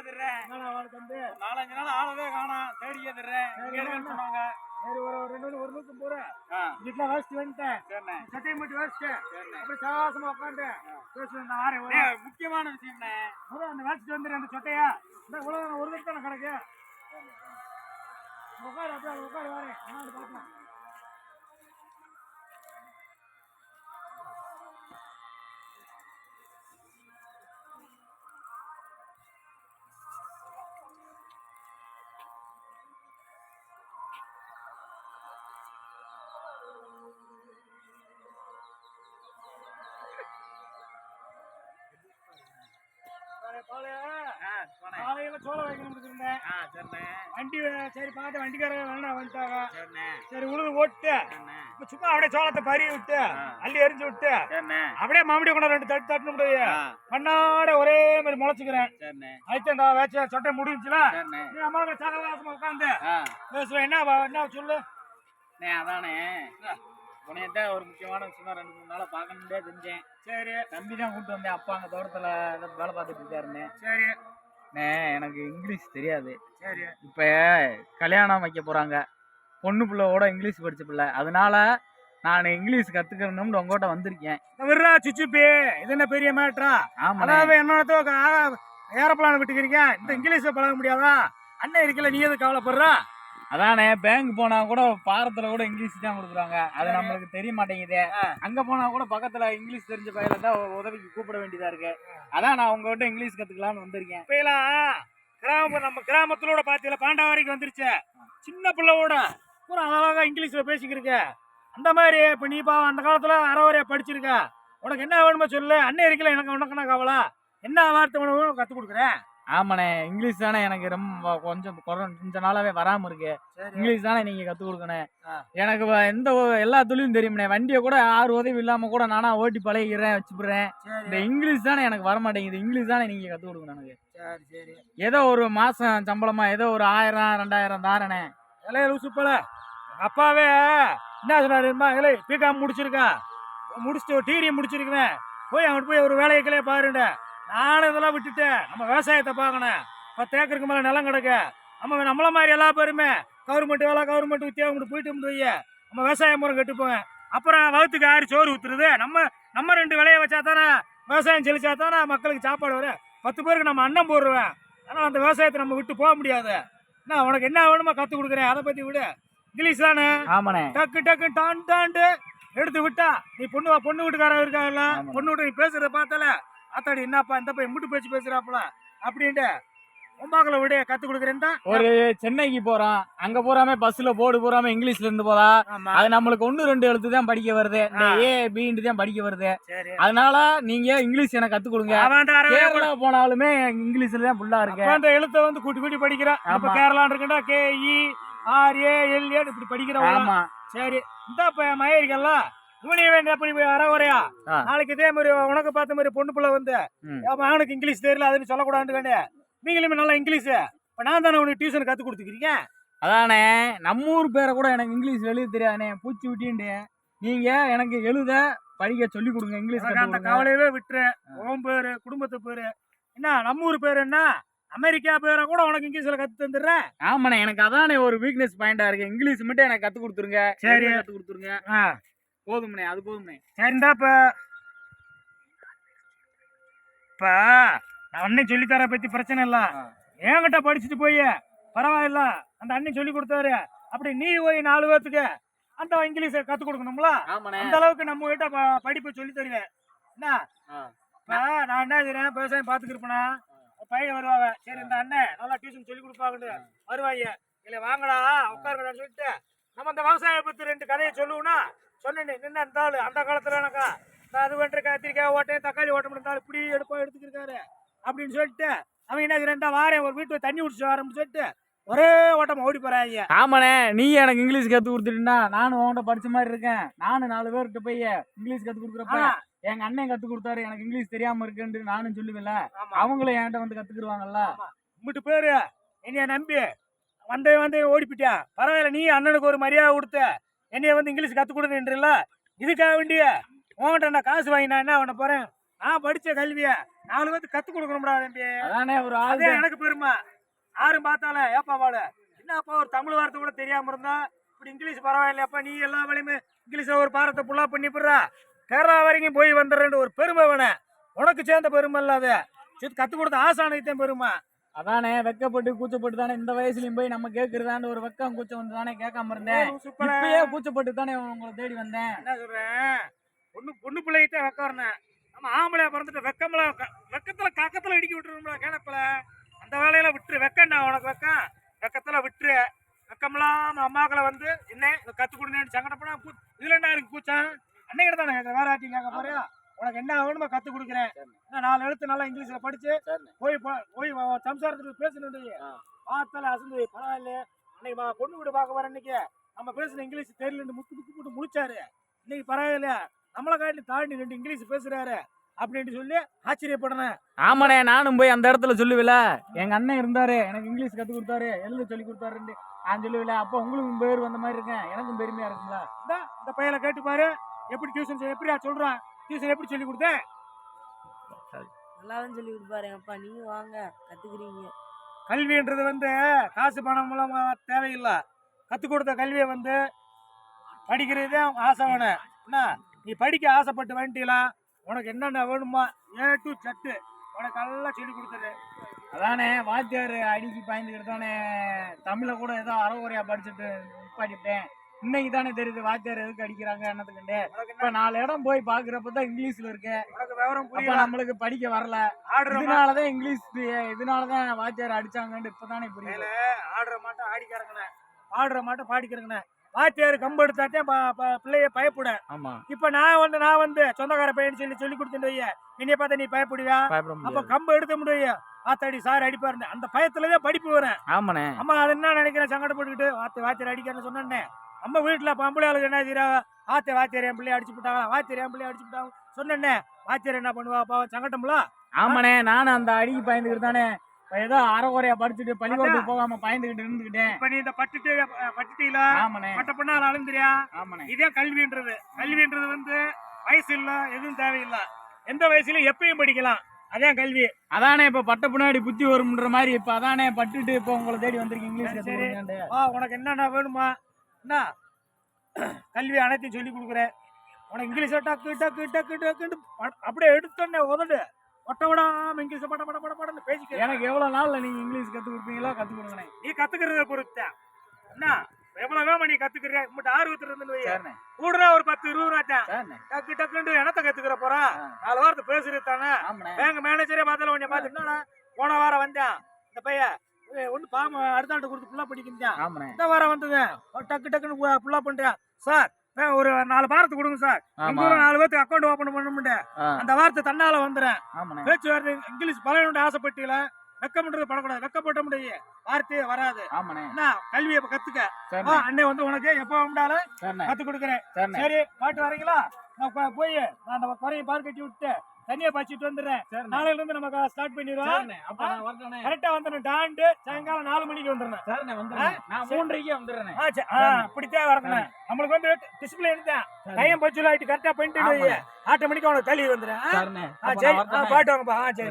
வந்து நாலஞ்சு நாள் ஆளவே காணோம் இருக்குன்னு சொன்னாங்க சரி ஒரு ரெண்டு ஒரு நிமிஷம் போறேன் வீட்டுல வச்சுட்டு வந்துட்டேன் சட்டையை மட்டும் சரிண்ணே அப்படி சவாசமா உட்காந்து பேசி நான் முக்கியமான முதல்ல அந்த வச்சுட்டு வந்துடுறேன் அந்த சொட்டையா இந்த உலகம் ஒரு நிமிஷம் கணக்கு உட்காரு அப்படியே உட்காரு வரேன் பார்க்கலாம் சோளம் வைக்கணும் வண்டி சரி பார்த்து வண்டிக்காரங்க வேணா வந்துட்டாங்க. சரி உழுது ஓட்டு. சும்மா அப்படியே சோளத்தை பறி விட்டு. அள்ளி எரிஞ்சு விட்டு அப்படியே மறுபடியும் கொண்டு ரெண்டு தட்டு தட்டு முடியாது பண்ணாட ஒரே மாதிரி முளைச்சுக்கிறேன். இந்த வேச்ச சொட்டை முடிஞ்சுல நீ அம்மா சகவாசமா உட்காந்து பேசுவேன் என்ன என்ன சொல்லு? அதானே. உனையத்தான் ஒரு முக்கியமான விஷயம் ரெண்டு மூணு நாளா பார்க்கணும்னே செஞ்சேன். சரி. தம்பி தான் கூப்பிட்டு வந்தேன். அப்பா அங்கே தோட்டத்தில் வேலை பார்த்துட்டு இருக்காருண்ணே சரி. எனக்கு இங்கிலீஷ் தெரியாது. சரி. இப்போ கல்யாணம் வைக்க போகிறாங்க பொண்ணு பிள்ளையோட இங்கிலீஷ் படிச்ச பிள்ளை. அதனால நான் இங்கிலீஷ் கற்றுக்கணும்னு உங்ககிட்ட வந்திருக்கேன். விடுறா சுச்சுப்பி இது என்ன பெரிய மேட்ரா அதாவது என்னோட ஏரோப்ளான் விட்டுக்கிறீங்க. இந்த இங்கிலீஷை பழக முடியாதா? அண்ணன் இருக்கல நீ எது கவலைப்படுறா? அதானே பேங்க் போனா கூட பாரத்துல கூட இங்கிலீஷ் தான் கொடுக்குறாங்க. அது நம்மளுக்கு தெரிய மாட்டேங்குது. அங்க போனா கூட பக்கத்துல இங்கிலீஷ் தெரிஞ்ச பையில தான் உதவிக்கு கூப்பிட வேண்டியதா இருக்கு. அதான் நான் உங்ககிட்ட இங்கிலீஷ் கத்துக்கலாம்னு வந்திருக்கேன். இப்பெல்லாம் கிராம நம்ம கிராமத்திலோட பாத்தியில வரைக்கும் வந்துருச்சு. சின்ன பிள்ளைவோட பூரா அழகா இங்கிலீஷ்ல பேசிக்கிருக்க. அந்த மாதிரி இப்ப நீ பாவம் அந்த காலத்துல அறவரையா படிச்சிருக்க. உனக்கு என்ன வேணுமோ சொல்லு. அண்ணன் இருக்கல எனக்கு உனக்கு என்ன கவலை? என்ன வார்த்தை வேணுமோ கத்து கொடுக்குறேன். ஆமாண்ணே இங்கிலீஷ் தானே எனக்கு ரொம்ப கொஞ்சம் கொஞ்ச நாளாவே வராம இருக்கு. இங்கிலீஷ் தானே நீங்க கத்து கொடுக்கணும். எனக்கு எந்த எல்லா தொழிலும் தெரியும்ண்ணே. வண்டியை கூட யார் உதவி இல்லாம கூட நானா ஓட்டி பழகிக்கிறேன் வச்சுக்கிறேன் இந்த இங்கிலீஷ் தானே எனக்கு வர மாட்டேங்குது. இங்கிலீஷ் தானே நீங்க கத்து கொடுக்கணும் எனக்கு. ஏதோ ஒரு மாசம் சம்பளமா ஏதோ ஒரு ஆயிரம் ரெண்டாயிரம் தாரனே இலைய லூசுப்பல அப்பாவே என்ன சொன்னாரு தெரியுமா? இலை பிகாம் முடிச்சிருக்கா. முடிச்சுட்டு டிகிரி முடிச்சிருக்குவேன். போய் அவன் போய் ஒரு வேலையை கிளைய பாருண்ட நானும் இதெல்லாம் விட்டுட்டேன். நம்ம விவசாயத்தை பார்க்கணும். பத்து ஏக்கருக்கு மேலே நிலம் கிடக்கு. நம்ம நம்மள மாதிரி எல்லா பேருமே கவர்மெண்ட் வேலை கவர்மெண்ட் உத்தியோகம் போயிட்டு முடிய நம்ம விவசாய முறை கட்டுப்போம் அப்புறம் வகுத்துக்கு ஆறு சோறு ஊத்துறது. நம்ம நம்ம ரெண்டு விளைய வச்சா தானே விவசாயம் செழிச்சா தானே மக்களுக்கு சாப்பாடு வரும். பத்து பேருக்கு நம்ம அன்னம் போடுவேன் ஆனால் அந்த விவசாயத்தை நம்ம விட்டு போக முடியாது. என்ன உனக்கு என்ன வேணுமோ கற்றுக் கொடுக்குறேன். அதை பற்றி விடு. இங்கிலீஷ் தானே? ஆமாண்ணே. டக்கு டக்கு டான் டான்ட்டு எடுத்து விட்டா நீ பொண்ணு பொண்ணு வீட்டுக்காரன் இருக்காங்கல்ல. பொண்ணு வீட்டு நீ பேசுறத பார்த்தால ஆத்தாடி என்னப்பா இந்த பையன் முட்டு பேச்சு பேசுறாப்புல? அப்படின்ட்டு உமாக்களை விட கற்றுக் கொடுக்குறேன் தான் ஒரு சென்னைக்கு போறோம் அங்க போறாம பஸ்ல போர்டு போறாம இங்கிலீஷ்ல இருந்து போதா அது நம்மளுக்கு ஒண்ணு ரெண்டு எழுத்து தான் படிக்க வருது. இந்த. ஏ பின்னு தான் படிக்க வருது. அதனால நீங்க இங்கிலீஷ் எனக்கு கத்து கொடுங்க. கேரளா போனாலுமே இங்கிலீஷ்ல தான் ஃபுல்லா இருக்கு அப்ப அந்த எழுத்தை வந்து கூட்டி கூட்டி படிக்கிறான் இப்ப ஆமா. கேரளான் இருக்கா K E R A L A இப்படி படிக்கிறவங்க ஆமா. சரி. இந்த இப்ப இவனையே வேண்டிய அப்படி போய் அற வரையா ஆ. நாளைக்கு இதே மாதிரி உனக்கு பார்த்த மாதிரி பொண்ணு பிள்ளை வந்து அவனுக்கு இங்கிலீஷ் தெரியல அதுன்னு சொல்லக்கூடாதுன்னு நீங்களுமே நல்லா இங்கிலீஷ். இப்ப நான் தானே உனக்கு டியூஷன் கத்து கொடுத்துக்கிறீங்க? அதானே நம்ம ஊர் பேரை கூட எனக்கு இங்கிலீஷ் எழுத தெரியாதுனே பூச்சி விட்டின்ட்டு நீங்க எனக்கு எழுத படிக்க சொல்லி கொடுங்க இங்கிலீஷ் அந்த கவலையவே விட்டுரு. உன் பேரு குடும்பத்து பேரு. என்ன நம்ம ஊர் பேரு என்ன? அமெரிக்கா பேரை கூட உனக்கு இங்கிலீஷ்ல கத்து தந்துடுறேன் ஆமாண்ணே எனக்கு அதானே ஒரு வீக்னஸ் பாயிண்டா இருக்கு. இங்கிலீஷ் மட்டும் எனக்கு கத்து கொடுத்துருங்க. சரி. கத்து கொடுத்துருங்க. போதும்ண்ணே அது போதும்ண்ணே சரி இந்தா இப்ப இப்ப நான் அண்ணன் சொல்லித்தர பத்தி பிரச்சனை இல்ல. என்கிட்ட படிச்சுட்டு போய் பரவாயில்ல அந்த அண்ணன் சொல்லி கொடுத்தாரு. அப்படி நீ போய் நாலு பேர்த்துக்கு அந்த இங்கிலீஷை கத்து கொடுக்கணும்ல? அந்த அளவுக்கு நம்ம கிட்ட படிப்பை சொல்லி தருவேன் என்ன? நான் என்ன செய்றேன்? விவசாயம் பாத்துக்கிருப்பேனா பையன் வருவாங்க சரி இந்த அண்ணன் நல்லா டியூஷன் சொல்லி கொடுப்பாங்கன்னு வருவாங்க இல்ல வாங்கடா உட்காருங்கடான்னு சொல்லிட்டு நம்ம அந்த விவசாயம் பத்தி ரெண்டு கதையை சொல்லுவோம்னா சொன்னேன் அந்த ஆளு அந்த காலத்துல எனக்கா நான் அது வந்துட்டு கத்திரிக்காய் ஓட்டேன் தக்காளி ஓட்டம் இருந்தாலும் இப்படி எடுப்போம் எடுத்துக்கிருக்காரு. அப்படின்னு சொல்லிட்டு அவன் என்ன இந்தா வாரேன் ஒரு வீட்டுல தண்ணி குடிச்சு வரேன்னு சொல்லிட்டு ஒரே ஓட்டம் ஓடி போறாங்க. ஆமாண்ணே நீ எனக்கு இங்கிலீஷ் கத்து கொடுத்துட்டா நானும் உன்கிட்ட படிச்ச மாதிரி இருக்கேன். நானும் நாலு பேர்கிட்ட போய் இங்கிலீஷ் கத்து கொடுக்குறப்ப எங்க அண்ணன் கத்து கொடுத்தாரு எனக்கு இங்கிலீஷ் தெரியாம இருக்குன்னு நானும் சொல்லுவேன்ல. அவங்களும் என்கிட்ட வந்து கத்துக்குருவாங்கல்ல உங்கள்கிட்ட பேரு என்னைய நம்பி வந்தே வந்தே ஓடிப்பிட்டியா? பரவாயில்ல நீ அண்ணனுக்கு ஒரு மரியாதை கொடுத்த. என்னைய வந்து இங்கிலீஷ் கற்றுக் கொடுன்றல இதுக்காக வேண்டிய? உன்கிட்ட நான் காசு வாங்கி நான் என்ன பண்ண போறேன்? நான் படிச்ச கல்விய நாலு பேருக்கு கத்து கொடுக்கணும்டா தம்பி. அதானே ஒரு அதே எனக்கு பெருமை. யாரும் பார்த்தாலே ஏப்பா வாழ என்னப்பா ஒரு தமிழ் வார்த்தை கூட தெரியாம இருந்தா? இப்படி இங்கிலீஷ் பரவாயில்லையாப்பா நீ எல்லா வேலையுமே இங்கிலீஷ்ல ஒரு பாரத்தை புல்லா பண்ணி போடுறா கேரளா வரைக்கும் போய் வந்துடுறேன்னு ஒரு பெருமை வேணே. உனக்கு சேர்ந்த பெருமை இல்லாத. சரி கத்து கொடுத்த ஆசானைத்தான் பெருமை. அதானே வெக்கப்பட்டு கூச்சப்பட்டு தானே இந்த வயசுலயும் போய் நம்ம கேக்குறதான்னு ஒரு வெக்கம் கூச்சம் வந்து தானே கேட்காம இருந்தேன் இப்பயே கூச்சப்பட்டு தானே உங்களை தேடி வந்தேன். என்ன சொல்றேன் பொண்ணு பொண்ணு பிள்ளைகிட்ட வெக்கம் வரணும் நம்ம ஆம்பளையா பிறந்துட்டு வெக்கம்ல வெக்கத்துல கக்கத்துல இடிக்கி விட்டுருவோம்ல கேனப்பல அந்த வேலையில விட்டுரு. வெக்கண்டா உனக்கு வெக்கம். வெக்கத்துல விட்டுரு. வெக்கம்லாம் அம்மாக்களை வந்து என்ன கத்து கொடுங்கன்னு சங்கடப்படா கூ- இதுல என்ன இருக்கு கூச்சம்? அன்னைக்கு தானே வேற ஆட்டி கேட்க போறியா? உனக்கு என்ன வேணுமோ கத்து கொடுக்குறேன். நாலு எழுத்து நல்லா இங்கிலீஷ்ல படிச்சு போய் போய் சம்சாரத்துக்கு பேசணும் ஆ. பார்த்தால அசந்து பரவாயில்ல இன்னைக்கு பொண்ணு வீடு பார்க்க வரேன் இன்னைக்கு. நம்ம பேசுன இங்கிலீஷ் தெரியலன்னு முக்கு முக்கு போட்டு முழிச்சாரு. இன்னைக்கு பரவாயில்ல நம்மளை காட்டி தாண்டி ரெண்டு இங்கிலீஷ் பேசுறாரு அப்படின்ட்டு சொல்லி ஆச்சரியப்படணும் ஆமாண்ணே நானும் போய் அந்த இடத்துல சொல்லுவில. எங்க அண்ணன் இருந்தாரு எனக்கு இங்கிலீஷ் கத்து கொடுத்தாரு எழுத சொல்லி கொடுத்தாருன்னு நான் சொல்லுவில அப்போ உங்களுக்கும் பேர் வந்த மாதிரி இருக்கேன் எனக்கும் பெருமையா இருக்குங்களா இந்த இந்த பையனை கேட்டு பாரு. எப்படி டியூஷன் எப்படியா சொல்றான்? டியூஷன் எப்படி சொல்லி கொடுத்தேன்? நல்லா தான் சொல்லி கொடுப்பாரு அப்பா நீங்க வாங்க கத்துக்கிறீங்க. கல்வின்றது வந்து காசு பணம் மூலம் தேவையில்லை. கற்றுக் கொடுத்த கல்வியை வந்து படிக்கிறதே ஆசை வேணும் என்ன நீ படிக்க ஆசைப்பட்டு வந்துட்டீங்களா? உனக்கு என்னென்ன வேணுமா ஏ டு சட்டு உனக்கு எல்லாம் சொல்லி கொடுத்துரு. அதானே வாத்தியார் அடிக்கி பாய்ந்துக்கிட்டு தானே தமிழை கூட ஏதோ அறகுறையா படிச்சுட்டு நிப்பாட்டிட்டேன். இன்னைக்கு தானே தெரியுது வாத்தியார் எதுக்கு அடிக்கிறாங்க என்னத்துக்குண்டு உனக்கு இப்ப நாலு இடம் போய் பாக்குறப்ப தான் இங்கிலீஷ்ல இருக்கு. அப்ப புரியல. நம்மளுக்கு படிக்க வரல. இதனாலதான் இங்கிலீஷ் இதனாலதான் வாத்தியார் அடிச்சாங்கன்னு இப்பதானே புரியுது. மேல ஆடுற மாட்டோம் ஆடிக்கிறங்கண்ணே ஆடுற மாட்டோம் பாடிக்கிறங்கண்ணே வாத்தியார் கம்பு எடுத்தாத்தே பிள்ளைய பயப்பட. ஆமா. இப்ப நான் வந்து நான் வந்து சொந்தக்கார பையன் சொல்லி சொல்லி கொடுத்துட்டு என்னைய பார்த்தா நீ பயப்படுவியா? பயப்பட அப்ப கம்பு எடுத்த முடியும் ஆத்தாடி சார் அடிப்பாருன்னு. அந்த பயத்துலதான் படிப்பு வரேன் ஆமாண்ணே. அம்மா அது என்ன நினைக்கிறேன்? சங்கடப்பட்டுக்கிட்டு வாத்தி வாத்தியார் அடிக்கிறேன்னு சொன்னேன் நம்ம வீட்டுல பொம்பளை ஆளுக்கு என்ன செய்யறா ஆத்த வாத்தியார் என் பிள்ளைய அடிச்சு விட்டாங்க வாத்தியார் என் பிள்ளைய அடிச்சு விட்டாங்க சொன்னேன்னே வாத்தியார் என்ன பண்ணுவா? பாவம் சங்கட்டம்ல? ஆமாண்ணே நானும் அந்த அடிக்கு பயந்துக்கிட்டு தானே ஏதோ அறகுறையா படிச்சுட்டு பள்ளிக்கூடத்துக்கு போகாம பயந்துகிட்டு இருந்துகிட்டேன். இப்ப நீ இந்த பட்டுட்டு பட்டுட்டீங்களா ஆமாண்ணே. பட்ட பண்ணால் அழுந்துறியா ஆமாண்ணே. இதே கல்வின்றது. கல்வின்றது வந்து வயசு இல்ல எதுவும் தேவையில்லை. எந்த வயசுலயும் எப்பயும் படிக்கலாம். அதான் கல்வி. அதானே இப்ப பட்ட பின்னாடி புத்தி வரும்ன்ற மாதிரி இப்ப அதானே பட்டுட்டு இப்ப உங்களை தேடி வந்திருக்கீங்க சரி, உனக்கு என்னென்ன வேணுமா? என்ன கல்வி அனைத்தையும் சொல்லி கொடுக்குறேன். உனக்கு இங்கிலீஷை டக்கு டக்கு டக்கு டக்குன்னு அப்படியே எடுத்தோன்னே உதடு. ஒட்ட விடாம இங்கிலீஷை பட பட பட படன்னு பேசிக்கிறேன் எனக்கு எவ்வளவு நாள்ல நீங்க இங்கிலீஷ் கத்து கொடுப்பீங்களோ கத்து கொடுங்கண்ணே. நீ கத்துக்கிறத பொறுத்த. என்ன எவ்வளவு வேமா நீ கத்துக்கிற? மட்டும் ஆர்வத்துல இருந்து கூடுறா ஒரு பத்து இருபது சரிண்ணே. டக்கு டக்குன்னு என்னத்த கத்துக்கிற போறா. நாலு வாரத்தை பேசுறது தானே? பேங்க் மேனேஜரே பார்த்தாலும் உன்னை பார்த்து போன வாரம் வந்தேன். இந்த பையன் ஒன்று பாம்பு அடுத்த ஆண்டு கொடுத்து ஃபுல்லாக படிக்கிறியா ஆமாண்ணே. இந்த வாரம் வந்தது. டக்கு டக்குன்னு ஃபுல்லாக பண்ணுறேன் சார் ஒரு நாலு வாரத்தை கொடுங்க சார். நாலு பேருக்கு அக்கௌண்ட் ஓப்பன் பண்ண முடியும் அந்த வார்த்தை தன்னால வந்துடுறேன் ஆமாண்ணே. பேச்சு வார்த்தை இங்கிலீஷ் பழகணும்னு ஆசைப்பட்டீங்கள? வெக்கம்ன்றது படக்கூடாது வெக்கப்பட்ட முடியும் வார்த்தையே வராது. என்ன? கல்வியை கத்துக்க. அண்ணே வந்து உனக்கு எப்போ வந்தாலும் கத்து கொடுக்குறேன். சரி பாட்டு வரீங்களா? நான் போய் நான் அந்த குறைய பால் கட்டி விட்டு தண்ணியை பாய்ச்சிட்டு வந்துடுறேன். நாளையில இருந்து நம்ம ஸ்டார்ட் பண்ணிடுவோம் கரெக்டா வந்துடணும் டாண்டு சாயங்காலம் நாலு மணிக்கு வந்துடுறேன். மூன்றரைக்கே. ஆ, அப்படித்தான் வரணும் நம்மளுக்கு வந்து டிஸ்பிளே சரி. டைம் பச்சு லைட் கரெக்டா பண்ணிட்டு. ஆட்டோமேட்டிக்கா உனக்கு தள்ளி வந்துடுறேன். சரி. பாட்டு வாங்கப்பா. ஆ சரி.